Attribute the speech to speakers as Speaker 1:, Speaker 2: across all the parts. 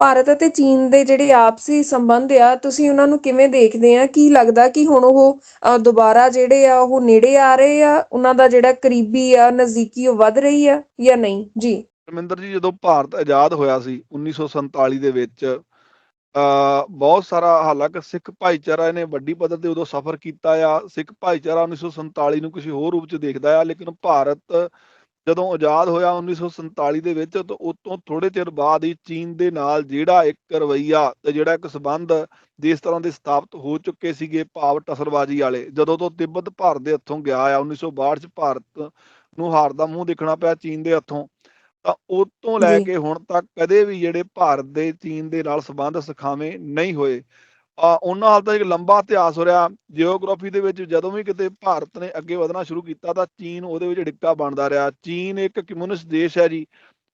Speaker 1: ਭਾਰਤ ਅਤੇ ਚੀਨ ਦੇ ਜਿਹੜੇ ਆਪਸੀ ਸੰਬੰਧ ਆ ਤੁਸੀਂ ਉਹਨਾਂ ਨੂੰ ਕਿਵੇਂ ਦੇਖਦੇ ਆ? ਕੀ ਲੱਗਦਾ ਕਿ ਹੁਣ ਉਹ ਅ, ਦੁਬਾਰਾ ਜਿਹੜੇ ਆ ਉਹ ਨੇੜੇ ਆ ਰਹੇ ਆ? ਉਹਨਾਂ ਦਾ ਜਿਹੜਾ ਕਰੀਬੀ ਆ ਨਜ਼ਦੀਕੀ ਉਹ ਵੱਧ ਰਹੀ ਆ ਜਾਂ ਨਹੀਂ? ਜੀ।
Speaker 2: ਰਮਿੰਦਰ ਜੀ ਜਦੋਂ ਭਾਰਤ ਆਜ਼ਾਦ ਹੋਇਆ ਸੀ 1947 ਦੇ ਵਿੱਚ ਅ ਬਹੁਤ ਸਾਰਾ ਹਾਲਾਂਕਿ ਸਿੱਖ ਭਾਈਚਾਰਾ ਨੇ ਵੱਡੀ ਪੱਧਰ ਤੇ ਉਦੋਂ ਸਫ਼ਰ ਕੀਤਾ ਆ। ਸਿੱਖ ਭਾਈਚਾਰਾ 1947 ਨੂੰ ਕਿਸੇ ਹੋਰ ਰੂਪ ਚ ਦੇਖਦਾ ਆ ਲੇਕਿਨ ਭਾਰਤ ਜਦੋਂ ਆਜ਼ਾਦ ਹੋਇਆ 1947 ਦੇ ਵਿੱਚ ਤਾਂ ਉਸ ਤੋਂ ਥੋੜੇ ਚਿਰ ਬਾਅਦ ਹੀ ਚੀਨ ਦੇ ਨਾਲ ਜਿਹੜਾ ਇੱਕ ਰਵਈਆ ਤੇ ਜਿਹੜਾ ਇੱਕ ਸਬੰਧ ਜਿਸ ਤਰ੍ਹਾਂ ਦੇ ਸਥਾਪਿਤ ਹੋ ਚੁੱਕੇ ਸੀਗੇ ਭਾਵ ਟਸਰਬਾਜ਼ੀ ਵਾਲੇ ਜਦੋਂ ਤੋਂ ਤਿੱਬਤ ਭਾਰਤ ਦੇ ਹੱਥੋਂ ਗਿਆ ਆ 1962 ਚ ਭਾਰਤ ਨੂੰ ਹਾਰ ਦਾ ਮੂੰਹ ਦੇਖਣਾ ਪਿਆ ਚੀਨ ਦੇ ਹੱਥੋਂ ਤਾਂ ਉਹ ਤੋਂ ਲੈ। ਕੇ ਹੁਣ ਤੱਕ ਕਦੇ ਵੀ ਜਿਹੜੇ ਭਾਰਤ ਦੇ ਚੀਨ ਦੇ ਨਾਲ ਸੰਬੰਧ ਸਖਾਵੇਂ ਨਹੀਂ ਹੋਏ ਉਹਨਾਂ ਹਾਲ ਤੱਕ ਇੱਕ ਲੰਬਾ ਇਤਿਹਾਸ ਹੋ ਰਿਹਾ। ਜੀਓਗ੍ਰਾਫੀ ਦੇ ਵਿੱਚ ਜਦੋਂ ਵੀ ਕਿਤੇ ਭਾਰਤ ਨੇ ਅੱਗੇ ਵਧਣਾ ਸ਼ੁਰੂ ਕੀਤਾ ਤਾਂ ਚੀਨ ਉਹਦੇ ਵਿੱਚ ਡਿੱਕਾ ਬਣਦਾ ਰਿਹਾ। ਚੀਨ ਇੱਕ ਕਮਿਊਨਿਸਟ ਦੇਸ਼ ਹੈ ਜੀ।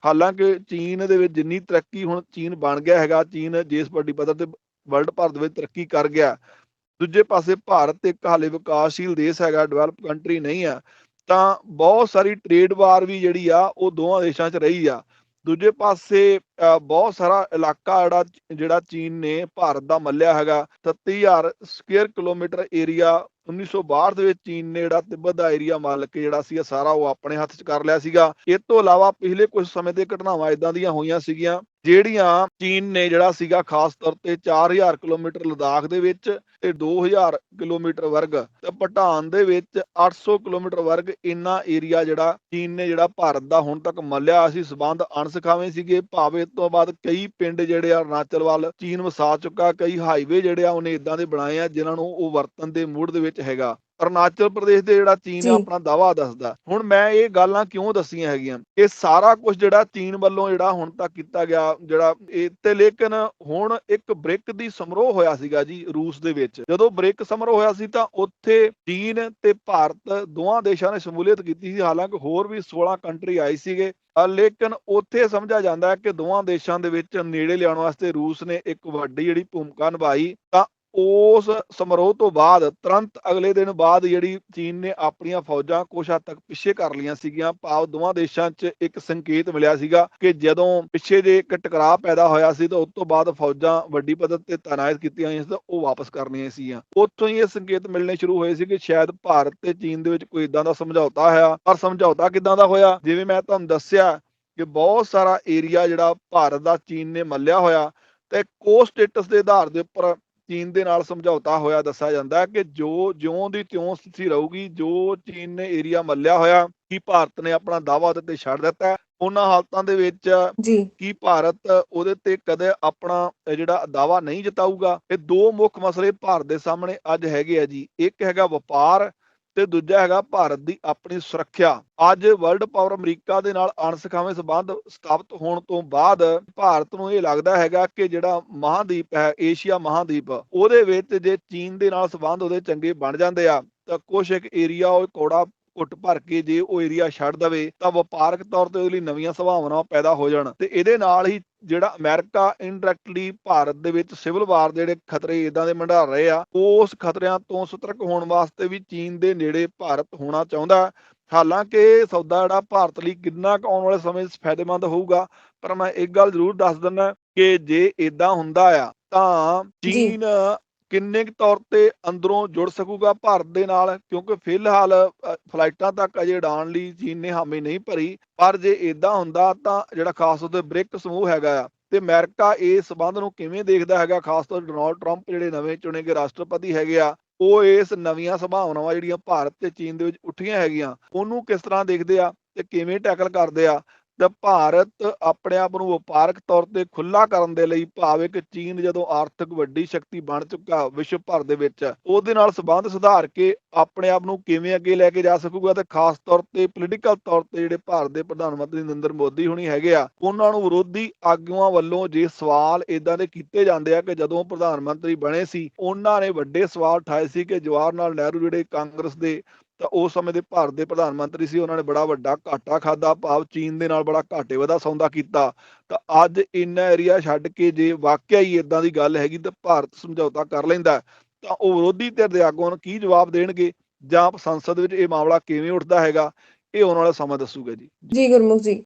Speaker 2: ਹਾਲਾਂਕਿ ਚੀਨ ਦੇ ਵਿੱਚ ਜਿੰਨੀ ਤਰੱਕੀ ਹੁਣ ਚੀਨ ਬਣ ਗਿਆ ਹੈਗਾ, ਚੀਨ ਜਿਸ ਵੱਡੀ ਪੱਧਰ ਤੇ ਵਰਲਡ ਭਰ ਦੇ ਵਿੱਚ ਤਰੱਕੀ ਕਰ ਗਿਆ। ਦੂਜੇ ਪਾਸੇ ਭਾਰਤ ਇੱਕ ਹਾਲੇ ਵਿਕਾਸਸ਼ੀਲ ਦੇਸ਼ ਹੈਗਾ ਡਿਵੈਲਪ ਕੰਟਰੀ ਨਹੀਂ ਆ ਤਾਂ ਬਹੁਤ ਸਾਰੀ ਟ੍ਰੇਡ ਵਾਰ ਵੀ ਜਿਹੜੀ ਆ, ਉਹ ਦੋਵਾਂ ਦੇਸ਼ਾਂ 'ਚ ਰਹੀ ਆ। ਦੂਜੇ ਪਾਸੇ ਬਹੁਤ ਸਾਰਾ ਇਲਾਕਾ ਜਿਹੜਾ ਜਿਹੜਾ ਚੀਨ ਨੇ ਭਾਰਤ ਦਾ ਮੱਲਿਆ ਹੈਗਾ। 33000 ਸਕੁਅਰ ਕਿਲੋਮੀਟਰ ਏਰੀਆ 1962 ਦੇ ਵਿੱਚ ਚੀਨ ਨੇ ਜਿਹੜਾ ਤਿੱਬਤ ਦਾ ਏਰੀਆ ਮੱਲ ਜਿਹੜਾ ਸੀ ਸਾਰਾ ਉਹ ਆਪਣੇ ਹੱਥ 'ਚ ਕਰ ਲਿਆ ਸੀਗਾ। ਇਸ ਤੋਂ ਇਲਾਵਾ ਪਿਛਲੇ ਕੁਝ ਸਮੇਂ ਤੇ ਘਟਨਾਵਾਂ ਇਦਾਂ ਦੀਆਂ ਹੋਈਆਂ ਸੀਗੀਆਂ, ਜਿਹੜੀਆਂ ਚੀਨ ਨੇ ਜਿਹੜਾ ਸੀਗਾ, ਖਾਸ ਤੌਰ ਤੇ 4000 ਕਿਲੋਮੀਟਰ ਲਦਾਖ ਦੇ ਵਿੱਚ ਤੇ 2000 ਕਿਲੋਮੀਟਰ ਵਰਗ ਤੇ ਭੂਟਾਨ ਦੇ ਵਿੱਚ 800 ਕਿਲੋਮੀਟਰ ਵਰਗ ਇੰਨਾ ਏਰੀਆ ਜਿਹੜਾ ਚੀਨ ਨੇ ਜਿਹੜਾ ਭਾਰਤ ਦਾ ਹੁਣ ਤੱਕ ਮੱਲਿਆ ਸੀ। ਸਬੰਧ ਅਣਸਖਾਵੇਂ ਸੀਗੇ, ਭਾਵੇਂ ਤੋਂ ਬਾਅਦ ਕਈ ਪਿੰਡ ਜਿਹੜੇ ਆ, ਅਰੁਣਾਚਲ ਵੱਲ ਚੀਨ ਵਸਾ ਚੁੱਕਾ, ਕਈ ਹਾਈਵੇ ਜਿਹੜੇ ਆ, ਉਹਨੇ ਇਦਾਂ ਦੇ ਬਣਾਏ ਆ, ਜਿਨ੍ਹਾਂ ਨੂੰ ਉਹ ਵਰਤਨ ਦੇ ਮੂਡ ਦੇ ਵਿੱਚ ਹੈਗਾ। ਅਰੁਣਾਚਲ ਪ੍ਰਦੇਸ਼ ਦੇ ਜਿਹੜਾ ਚੀਨ ਆਪਣਾ ਦਾਵਾ ਦੱਸਦਾ। ਹੁਣ ਮੈਂ ਇਹ ਗੱਲਾਂ ਕਿਉਂ ਦੱਸੀਆਂ ਹੈਗੀਆਂ? ਇਹ ਸਾਰਾ ਕੁਝ ਜਿਹੜਾ ਚੀਨ ਵੱਲੋਂ ਜਿਹੜਾ ਹੁਣ ਤੱਕ ਕੀਤਾ ਗਿਆ ਜਿਹੜਾ ਇਹ ਤੇ ਲੇਕਿਨ ਹੁਣ ਇੱਕ ਬ੍ਰਿਕ ਦੀ ਸਮਾਰੋਹ ਹੋਇਆ ਸੀਗਾ ਜੀ ਰੂਸ ਦੇ ਵਿੱਚ। ਜਦੋਂ ਬ੍ਰਿਕ ਸਮਾਰੋਹ ਹੋਇਆ ਸੀ ਤਾਂ ਉੱਥੇ ਚੀਨ ਤੇ ਭਾਰਤ ਦੋਵਾਂ ਦੇਸ਼ਾਂ ਨੇ ਸ਼ਮੂਲੀਅਤ ਕੀਤੀ ਸੀ। ਹਾਲਾਂਕਿ ਹੋਰ ਵੀ 16 ਕੰਟਰੀ ਆਏ ਸੀਗੇ। ਲੇਕਿਨ ਉੱਥੇ ਸਮਝਿਆ ਜਾਂਦਾ ਹੈ ਕਿ ਦੋਵਾਂ ਦੇਸ਼ਾਂ ਦੇ ਵਿੱਚ ਨੇੜੇ ਲਿਆਉਣ ਵਾਸਤੇ ਰੂਸ ਨੇ ਇੱਕ ਵੱਡੀ ਜਿਹੜੀ ਭੂਮਿਕਾ ਨਿਭਾਈ। ਤਾਂ ਉਸ ਸਮਾਰੋਹ ਤੋਂ ਬਾਅਦ ਤੁਰੰਤ ਅਗਲੇ ਦਿਨ ਬਾਅਦ ਜਿਹੜੀ ਚੀਨ ਨੇ ਆਪਣੀਆਂ ਫੌਜਾਂ ਕੁਛ ਹੱਦ ਤੱਕ ਪਿੱਛੇ ਕਰ ਲਈਆਂ ਸੀਗੀਆਂ, ਭਾਵ ਦੋਵਾਂ ਦੇਸ਼ਾਂ 'ਚ ਇੱਕ ਸੰਕੇਤ ਮਿਲਿਆ ਸੀਗਾ ਕਿ ਜਦੋਂ ਪਿੱਛੇ ਜੇ ਇੱਕ ਟਕਰਾਅ ਪੈਦਾ ਹੋਇਆ ਸੀ ਤਾਂ ਉਸ ਤੋਂ ਬਾਅਦ ਫੌਜਾਂ ਵੱਡੀ ਪੱਧਰ ਤੇ ਤਾਇਨਾਤ ਕੀਤੀਆਂ ਹੋਈਆਂ ਸੀ ਤਾਂ ਉਹ ਵਾਪਸ ਕਰਨੀਆਂ ਸੀਗੀਆਂ। ਉੱਥੋਂ ਹੀ ਇਹ ਸੰਕੇਤ ਮਿਲਣੇ ਸ਼ੁਰੂ ਹੋਏ ਸੀ ਕਿ ਸ਼ਾਇਦ ਭਾਰਤ ਤੇ ਚੀਨ ਦੇ ਵਿੱਚ ਕੋਈ ਇਦਾਂ ਦਾ ਸਮਝੌਤਾ ਹੋਇਆ। ਪਰ ਸਮਝੌਤਾ ਕਿਦਾਂ ਦਾ ਹੋਇਆ? ਜਿਵੇਂ ਮੈਂ ਤੁਹਾਨੂੰ ਦੱਸਿਆ ਕਿ ਬਹੁਤ ਸਾਰਾ ਏਰੀਆ ਜਿਹੜਾ ਭਾਰਤ ਦਾ ਚੀਨ ਨੇ ਮੱਲਿਆ ਹੋਇਆ ਤੇ ਕੋ ਸਟੇਟਸ ਦੇ ਆਧਾਰ ਦੇ ਉੱਪਰ ਚੀਨ ਦੇ ਨਾਲ ਸਮਝੌਤਾ ਹੋਇਆ ਦੱਸਿਆ ਜਾਂਦਾ ਕਿ ਜੋ ਜਿਉਂ ਦੀ ਤਿਉਂ ਸਥਿਤੀ ਰਹੂਗੀ ਜੋ ਚੀਨ ਨੇ ਏਰੀਆ ਮੱਲਿਆ ਹੋਇਆ ਕੀ ਭਾਰਤ ਨੇ ਆਪਣਾ ਉਹਦੇ ਤੇ ਛੱਡ ਦਿੱਤਾ? ਉਹਨਾਂ ਹਾਲਤਾਂ ਦੇ ਵਿੱਚ ਕੀ ਭਾਰਤ ਉਹਦੇ ਤੇ ਕਦੇ ਆਪਣਾ ਜਿਹੜਾ ਦਾਵਾ ਨਹੀਂ ਜਤਾਊਗਾ? ਇਹ ਦੋ ਮੁੱਖ ਮਸਲੇ ਭਾਰਤ ਦੇ ਸਾਹਮਣੇ ਅੱਜ ਹੈਗੇ ਆ ਜੀ। ਇੱਕ ਹੈਗਾ ਵਪਾਰ ਤੇ ਦੂਜਾ ਹੈਗਾ ਭਾਰਤ ਦੀ ਆਪਣੀ ਸੁਰੱਖਿਆ। ਅੱਜ ਵਰਲਡ ਪਾਵਰ ਅਮਰੀਕਾ ਦੇ ਨਾਲ ਅਣਸਖਾਵੇਂ ਸਬੰਧ ਸਥਾਪਿਤ ਹੋਣ ਤੋਂ ਬਾਅਦ ਭਾਰਤ ਨੂੰ ਇਹ ਲੱਗਦਾ ਹੈਗਾ ਕਿ ਜਿਹੜਾ ਮਹਾਦੀਪ ਹੈ, ਏਸ਼ੀਆ ਮਹਾਦੀਪ, ਉਹਦੇ ਵਿੱਚ ਜੇ ਚੀਨ ਦੇ ਨਾਲ ਸਬੰਧ ਉਹਦੇ ਚੰਗੇ ਬਣ ਜਾਂਦੇ ਆ, ਤਾਂ ਕੁਛ ਇੱਕ ਏਰੀਆ ਉਹ ਕੋੜਾ ਘੁੱਟ ਭਰ ਕੇ ਜੇ ਉਹ ਏਰੀਆ ਛੱਡ ਦਵੇ ਤਾਂ ਵਪਾਰਕ ਤੌਰ ਤੇ ਉਹਦੇ ਲਈ ਨਵੀਆਂ ਸੰਭਾਵਨਾਵਾਂ ਪੈਦਾ ਹੋ ਜਾਣ ਤੇ ਇਹਦੇ ਨਾਲ ਹੀ ਜਿਹੜਾ ਅਮਰੀਕਾ ਇਨਡਾਇਰੈਕਟਲੀ ਭਾਰਤ ਦੇ ਵਿੱਚ ਸਿਵਲ ਵਾਰ ਦੇ ਜਿਹੜੇ ਖਤਰੇ ਇਦਾਂ ਦੇ ਮੰਡਾਰ ਰਹੇ ਆ ਉਸ ਖਤਰਿਆਂ ਤੋਂ ਸਤਰਕ ਹੋਣ ਵਾਸਤੇ ਵੀ ਚੀਨ ਦੇ ਨੇੜੇ ਭਾਰਤ ਹੋਣਾ ਚਾਹੁੰਦਾ। ਹਾਲਾਂਕਿ ਸੌਦਾ ਜਿਹੜਾ ਭਾਰਤ ਲਈ ਕਿੰਨਾ ਕੁ ਆਉਣ ਵਾਲੇ ਸਮੇਂ 'ਚ ਫਾਇਦੇਮੰਦ ਹੋਊਗਾ ਪਰ ਮੈਂ ਇੱਕ ਗੱਲ ਜ਼ਰੂਰ ਦੱਸ ਦਿੰਦਾ ਕਿ ਜੇ ਇਦਾਂ ਹੁੰਦਾ ਆ ਤਾਂ। ਚੀਨ ਕਿੰਨੇ ਕੁ ਤੌਰ ਤੇ ਅੰਦਰੋਂ ਜੁੜ ਸਕੂਗਾ ਭਾਰਤ ਦੇ ਨਾਲ? ਕਿਉਂਕਿ ਫਿਲਹਾਲ ਫਲਾਈਟਾਂ ਤੱਕ ਅਜੇ ਉਡਾਣ ਲਈ ਚੀਨ ਨੇ ਹਾਮੀ ਨਹੀਂ ਭਰੀ। ਪਰ ਜੇ ਇਦਾਂ ਹੁੰਦਾ ਤਾਂ ਜਿਹੜਾ ਖਾਸ ਤੌਰ ਤੇ ਬ੍ਰਿਕ ਸਮੂਹ ਹੈਗਾ ਆ, ਤੇ ਅਮਰੀਕਾ ਇਸ ਸਬੰਧ ਨੂੰ ਕਿਵੇਂ ਦੇਖਦਾ ਹੈਗਾ? ਖਾਸ ਤੌਰ ਡੋਨਾਲਡ ਟਰੰਪ ਜਿਹੜੇ ਨਵੇਂ ਚੁਣੇ ਗਏ ਰਾਸ਼ਟਰਪਤੀ ਹੈਗੇ ਆ, ਉਹ ਇਸ ਨਵੀਆਂ ਸੰਭਾਵਨਾਵਾਂ ਜਿਹੜੀਆਂ ਭਾਰਤ ਤੇ ਚੀਨ ਦੇ ਵਿੱਚ ਉੱਠੀਆਂ ਹੈਗੀਆਂ, ਉਹਨੂੰ ਕਿਸ ਤਰ੍ਹਾਂ ਦੇਖਦੇ ਆ ਤੇ ਕਿਵੇਂ ਟੈਕਲ ਕਰਦੇ ਆ? ਤੇ ਭਾਰਤ ਆਪਣੇ ਆਪ ਨੂੰ ਵਪਾਰਕ ਤੌਰ ਤੇ ਖੁੱਲਾ ਕਰਨ ਦੇ ਲਈ ਭਾਵੇਂ ਕਿ ਚੀਨ ਜਦੋਂ ਆਰਥਿਕ ਵੱਡੀ ਸ਼ਕਤੀ ਬਣ ਚੁੱਕਾ ਵਿਸ਼ਵ ਭਰ ਦੇ ਵਿੱਚ, ਉਹਦੇ ਨਾਲ ਸਬੰਧ ਸੁਧਾਰ ਕੇ ਆਪਣੇ ਆਪ ਨੂੰ ਕਿਵੇਂ ਅੱਗੇ ਲੈ ਕੇ ਜਾ ਸਕੂਗਾ ਤੇ ਖਾਸ ਤੌਰ ਤੇ ਪੋਲੀਟੀਕਲ ਤੌਰ ਤੇ ਜਿਹੜੇ ਭਾਰਤ ਦੇ ਪ੍ਰਧਾਨ ਮੰਤਰੀ ਨਰਿੰਦਰ ਮੋਦੀ ਹੁਣੀ ਹੈਗੇ ਆ, ਉਹਨਾਂ ਨੂੰ ਵਿਰੋਧੀ ਆਗੂਆਂ ਵੱਲੋਂ ਜੇ ਸਵਾਲ ਇਦਾਂ ਦੇ ਕੀਤੇ ਜਾਂਦੇ ਆ ਕਿ ਜਦੋਂ ਪ੍ਰਧਾਨ ਮੰਤਰੀ ਬਣੇ ਸੀ, ਉਹਨਾਂ ਨੇ ਵੱਡੇ ਸਵਾਲ ਉਠਾਏ ਸੀ ਕਿ ਜਵਾਹਰ ਲਾਲ ਨਹਿਰੂ ਜਿਹੜੇ ਕਾਂਗਰਸ ਦੇ ਤਾਂ ਉਸ ਸਮੇਂ ਦੇ ਭਾਰਤ ਦੇ ਪ੍ਰਧਾਨ ਮੰਤਰੀ ਸੀ, ਉਹਨਾਂ ਨੇ ਬੜਾ ਵੱਡਾ ਘਾਟਾ ਖਾਦਾ ਭਾਵ ਚੀਨ ਦੇ ਨਾਲ ਬੜਾ ਘਾਟੇ ਵਧਾ ਸੌਦਾ ਕੀਤਾ। ਤਾਂ ਅੱਜ ਇੰਨਾ ਏਰੀਆ ਛੱਡ ਕੇ ਜੇ ਵਾਕਿਆ ਹੀ ਇਦਾਂ ਦੀ ਗੱਲ ਹੈਗੀ ਤਾਂ ਭਾਰਤ ਸਮਝੌਤਾ ਕਰ ਲੈਂਦਾ ਤਾਂ ਉਹ ਵਿਰੋਧੀ ਧਿਰ ਦੇ ਆਗੂਆਂ ਨੂੰ ਕੀ ਜਵਾਬ ਦੇਣਗੇ? ਜਾਂ ਸੰਸਦ ਵਿੱਚ ਇਹ ਮਾਮਲਾ ਕਿਵੇਂ ਉੱਠਦਾ ਹੈਗਾ? ਇਹ ਆਉਣ ਵਾਲਾ ਸਮਾਂ ਦੱਸੂਗਾ ਜੀ।
Speaker 1: ਜੀ, ਗੁਰਮੁਖ ਜੀ।